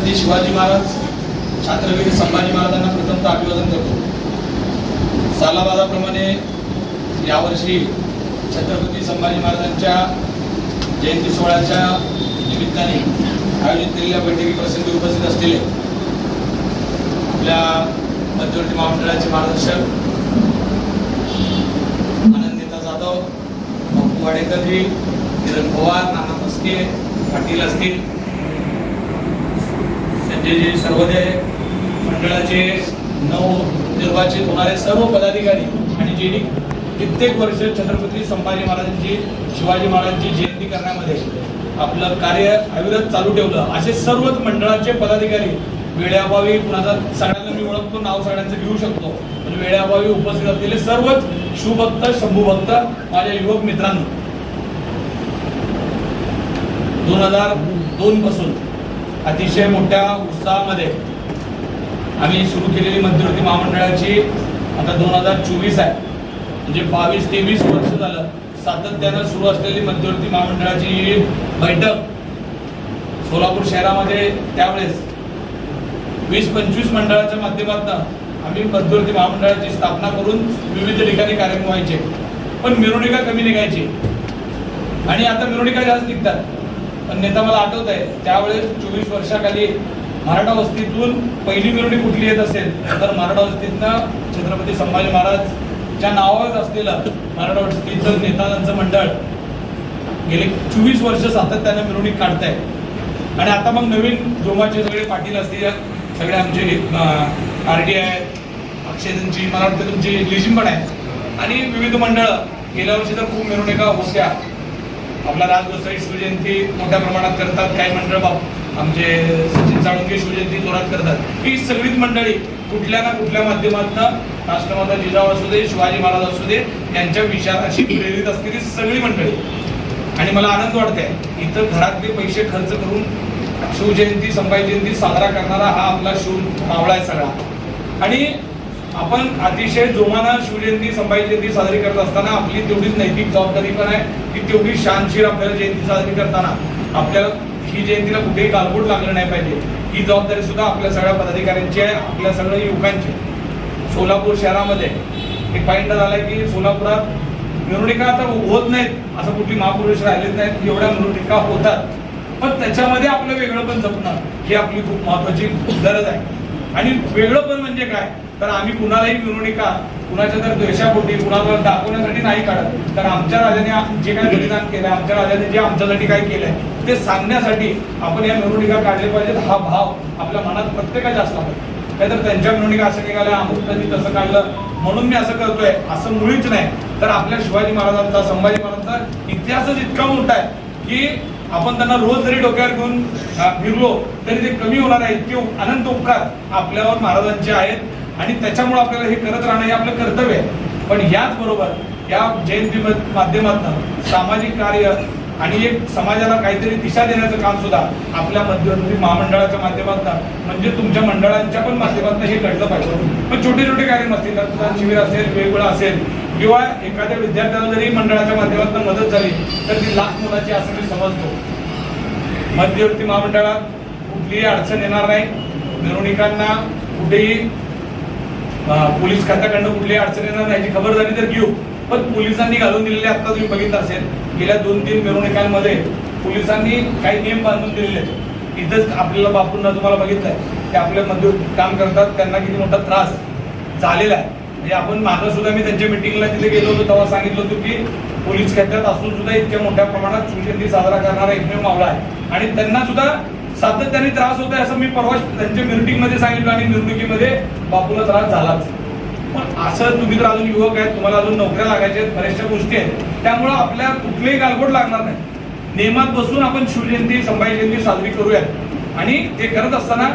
शिवाजी महाराज छात्रवीर संभाजी महाराजांना प्रथमतः अभिवादन करतो. सालाबादाप्रमाणे यावर्षी छत्रपती संभाजी महाराजांच्या जयंती सोहळ्याच्या निमित्ताने आयोजित केलेल्या बैठकी प्रसंगी उपस्थित असलेले आपल्या मध्यवर्ती महामंडळाचे मार्गदर्शक आनंदिता जाधव बापू वाडेकरजी किरण पवार नाना मस्के पाटील असतील म्हणजे जे सर्वोदय मंडळाचे नऊ निर्वाचित होणारे सर्व पदाधिकारी आणि जे कित्येक वर्ष छत्रपती संभाजी महाराजांची शिवाजी महाराजांची जयंती करण्यामध्ये आपलं कार्य अविरत चालू ठेवलं. असे सर्वच मंडळाचे पदाधिकारी वेळेअभावी कुणाचा सगळ्यांना मी ओळखतो नाव सगळ्यांचं घेऊ शकतो. पण वेळेअभावी उपस्थित असलेले सर्वच शिवभक्त शंभूभक्त माझ्या युवक मित्रांनो. दोन हजार दोन पासून अतिशय मोठ्या उत्साहामध्ये आम्ही सुरू केलेली मध्यवर्ती महामंडळाची आता दोन हजार चोवीस आहे. म्हणजे बावीस तेवीस वर्ष झालं सातत्यानं सुरू असलेली मध्यवर्ती महामंडळाची बैठक सोलापूर शहरामध्ये त्यावेळेस वीस पंचवीस मंडळाच्या माध्यमातून आम्ही मध्यवर्ती महामंडळाची स्थापना करून विविध ठिकाणी कार्यक्रम व्हायचे. पण मिरवणुका कमी निघायची. आणि आता मिरवणुका जास्त निघतात. पण नेता मला आठवत आहे त्यावेळेस चोवीस वर्षाखाली मराठा वस्तीतून पहिली मिरवणी कुठली येत असेल तर मराठा वस्तीतनं छत्रपती संभाजी महाराजच्या नावावर असलेलं मराठा वस्तीचं नेतांचं मंडळ गेले चोवीस वर्ष सातत्यानं मिरवणूक काढत आहे आणि आता मग नवीन जोमाचे सगळे पाटील असतील सगळे आमचे आर डी आय अक्षयची मला वाटतं तुमची लिजिम पण आहे. आणि विविध मंडळं गेल्या वर्षी तर खूप मिरवणुका होत्या. आपला राजगोसाई शिवजयंती मोठ्या प्रमाणात करतात. काही मंडळ बाप? आमचे सचिन साळुंके शिवजयंती जोरात करतात. ही सगळीच मंडळी कुठल्या ना कुठल्या माध्यमातून राष्ट्रमाता जिजाऊ असू दे शिवाजी महाराज असू दे यांच्या विचाराशी प्रेरित असलेली सगळी मंडळी. आणि मला आनंद वाटते इथं घरातले पैसे खर्च करून शिवजयंती संभाजी जयंती साजरा करणारा हा आपला शिव मावळा आहे सगळा. आणि आपण अतिशय जोमानं शिवजयंती संभाजी जयंती साजरी करत असताना आपली तेवढीच नैतिक जबाबदारी पण आहे की तेवढी शानशीर आपल्याला जयंती साजरी करताना आपल्याला ही जयंतीला कुठेही गालबोट लागलं नाही पाहिजे. ही जबाबदारी सुद्धा आपल्या सगळ्या पदाधिकाऱ्यांची आहे आपल्या सगळ्या युवकांची आहे. सोलापूर शहरामध्ये एक पॉईंट झाला की सोलापुरात मिरवणुका आता होत नाहीत असं कुठली महापुरुष राहिलेत नाहीत एवढ्या मिरवणुका होतात. पण त्याच्यामध्ये आपलं वेगळं पण जपणं ही आपली खूप महत्वाची गरज आहे. आणि वेगळं पण म्हणजे काय? तर आम्ही कुणालाही मिरवणुका कुणाच्या तर द्वेषापोटी कुणाला दाखवण्यासाठी नाही काढत. तर आमच्या राजाने जे काय बलिदान केलं आमच्या राजाने जे आमच्यासाठी काय केलंय ते सांगण्यासाठी आपण या मिरवणुका काढल्या पाहिजेत. हा भाव आपल्या मनात प्रत्येकाच्या असला पाहिजे नाहीतर त्यांच्या मिरवणुका असं निघाल्या अमुक त्यांनी तसं काढलं म्हणून मी असं करतोय असं मुळीच नाही. तर आपल्या शिवाजी महाराजांचा संभाजी महाराजांचा इतिहासच इतका मोठा आहे की आपण त्यांना रोज जरी डोक्यावर घेऊन फिरलो तरी ते कमी होणार आहे इतके अनंत उपकार आपल्यावर महाराजांचे आहेत. आणि त्याच्यामुळे आपल्याला हे करत राहणं हे आपलं कर्तव्य आहे. पण याच बरोबर या जयंती माध्यमातून सामाजिक कार्य आणि एक समाजाला काहीतरी दिशा देण्याचं काम सुद्धा आपल्या मध्यवर्ती महामंडळाच्या माध्यमातून म्हणजे तुमच्या मंडळांच्या पण माध्यमातून हे घडलं पाहिजे. पण छोटे छोटे कार्यक्रम असतील रक्तदान शिबिर असेल वेगवेगळं असेल किंवा एखाद्या विद्यार्थ्याला जरी मंडळाच्या माध्यमातून मदत झाली तर ती लाख मुलाची असं मी समजतो. मध्यवर्ती महामंडळात कुठलीही अडचण येणार नाही. मिरवणुकांना कुठेही पोलीस खात्याकडनं कुठल्याही अडचण येणार नाही याची खबरदारी तर घेऊ. पण पोलिसांनी घालून दिलेले आता तुम्ही बघितलं असेल. गेल्या दोन तीन मिरवणुकांमध्ये पोलिसांनी काही नियम बांधून दिलेले आहेत. इथंच आपल्याला बापूंना तुम्हाला बघितलंय. ते आपल्या मध्ये काम करतात त्यांना किती मोठा त्रास झालेला आहे. म्हणजे आपण मागं सुद्धा मी त्यांच्या मिटिंगला तिथे गेलो होतो तेव्हा सांगितलं होतं की पोलीस खात्यात असून सुद्धा इतक्या मोठ्या प्रमाणात शिवजयंती साजरा करणारा एकमेव मावळा आहे. आणि त्यांना सुद्धा सातत्याने त्रास होत आहे असं मी परवा त्यांच्या मिटिंगमध्ये सांगितलं आणि निवडणुकीमध्ये बापूला त्रास झालाच. पण असं तुम्ही तर अजून युवक आहेत तुम्हाला अजून नोकऱ्या लागायच्या आहेत बऱ्याचशा गोष्टी आहेत. त्यामुळं आपल्या कुठलेही गालबोट लागणार नाही. नियमात बसून आपण शिवजयंती संभाजी जयंती साजरी करूयात. आणि ते करत असताना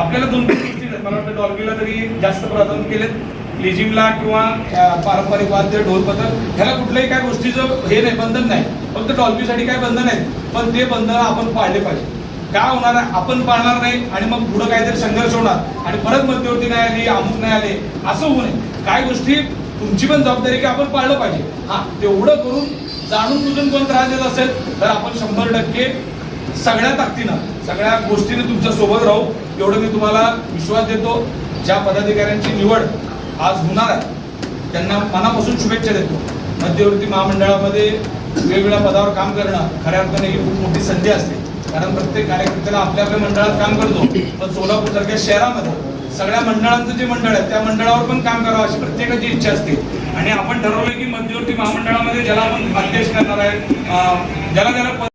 आपल्याला दोन तीन गोष्टी मला वाटतं डॉल्बीला तरी जास्त प्राधान्य केलेत. लिजिमला किंवा पारंपरिक वाद्य ढोल पथक ह्याला कुठल्याही काय गोष्टीचं हे नाही बंधन नाही. फक्त डॉल्बीसाठी काय बंधन आहेत? पण ते बंधन आपण पाळले पाहिजे. काय होणार आहे आपण पाळणार नाही आणि मग पुढं काहीतरी संघर्ष होणार. आणि परत मध्यवर्ती नाही आली अमुक नाही आले असं होऊ नये. काय गोष्टी तुमची पण जबाबदारी की आपण पाळलं पाहिजे. हा तेवढं करून जाणून बुजून कोण त्रास देत असेल तर आपण शंभर टक्के सगळ्या ताकदीनं सगळ्या गोष्टीने तुमच्यासोबत राहू. एवढं मी तुम्हाला विश्वास देतो. ज्या पदाधिकाऱ्यांची निवड आज होणार आहे त्यांना मनापासून शुभेच्छा देतो. मध्यवर्ती महामंडळामध्ये वेगवेगळ्या पदावर काम करणं खऱ्या अर्थाने ही खूप मोठी संधी असते. कारण प्रत्येक कार्यकर्त्याला आपल्या आपल्या मंडळात काम करतो. पण सोलापूर सारख्या शहरामध्ये सगळ्या मंडळांचं जे मंडळ आहे त्या मंडळावर पण काम करावं अशी प्रत्येकाची इच्छा असते. आणि आपण ठरवलं की मध्यवर्ती महामंडळामध्ये ज्याला आपण अध्यक्ष करणार आहे ज्याला ज्याला